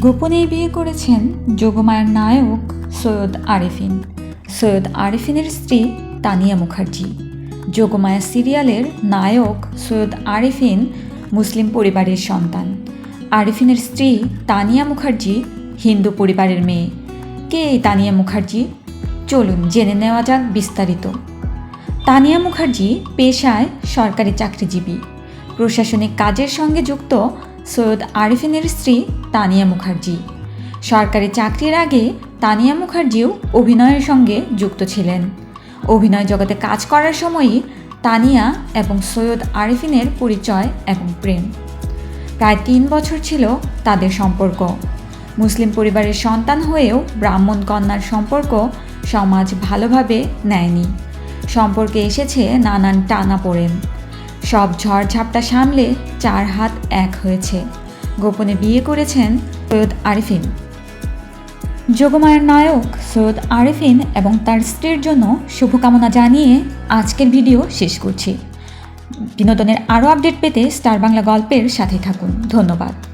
গোপনে বিয়ে করেছেন যোগমায়ার নায়ক সৈয়দ আরিফিন। সৈয়দ আরিফিনের স্ত্রী তানিয়া মুখার্জি। যোগমায়া সিরিয়ালের নায়ক সৈয়দ আরিফিন মুসলিম পরিবারের সন্তান। আরিফিনের স্ত্রী তানিয়া মুখার্জি হিন্দু পরিবারের মেয়ে। কে এই তানিয়া মুখার্জি? চলুন জেনে নেওয়া যাক বিস্তারিত। তানিয়া মুখার্জি পেশায় সরকারি চাকরিজীবী। প্রশাসনিক কাজের সঙ্গে যুক্ত সৈয়দ আরিফিনের স্ত্রী তানিয়া মুখার্জি। সরকারি চাকরির আগে তানিয়া মুখার্জিও অভিনয়ের সঙ্গে যুক্ত ছিলেন। অভিনয় জগতে কাজ করার সময়ই তানিয়া এবং সৈয়দ আরিফিনের পরিচয় এবং প্রেম। প্রায় তিন বছর ছিল তাদের সম্পর্ক। মুসলিম পরিবারের সন্তান হয়েও ব্রাহ্মণ কন্যার সম্পর্ক সমাজ ভালোভাবে নেয়নি। সম্পর্কে এসেছে নানান টানা পড়েন। সব ঝড়ঝাপটা সামলে চার হাত এক হয়েছে। গোপনে বিয়ে করেছেন সৈয়দ আরিফিন। যোগমায়ের নায়ক সৈয়দ আরিফিন এবং তার স্ত্রীর জন্য শুভকামনা জানিয়ে আজকের ভিডিও শেষ করছি। বিনোদনের আরও আপডেট পেতে স্টার বাংলা গল্পের সাথে থাকুন। ধন্যবাদ।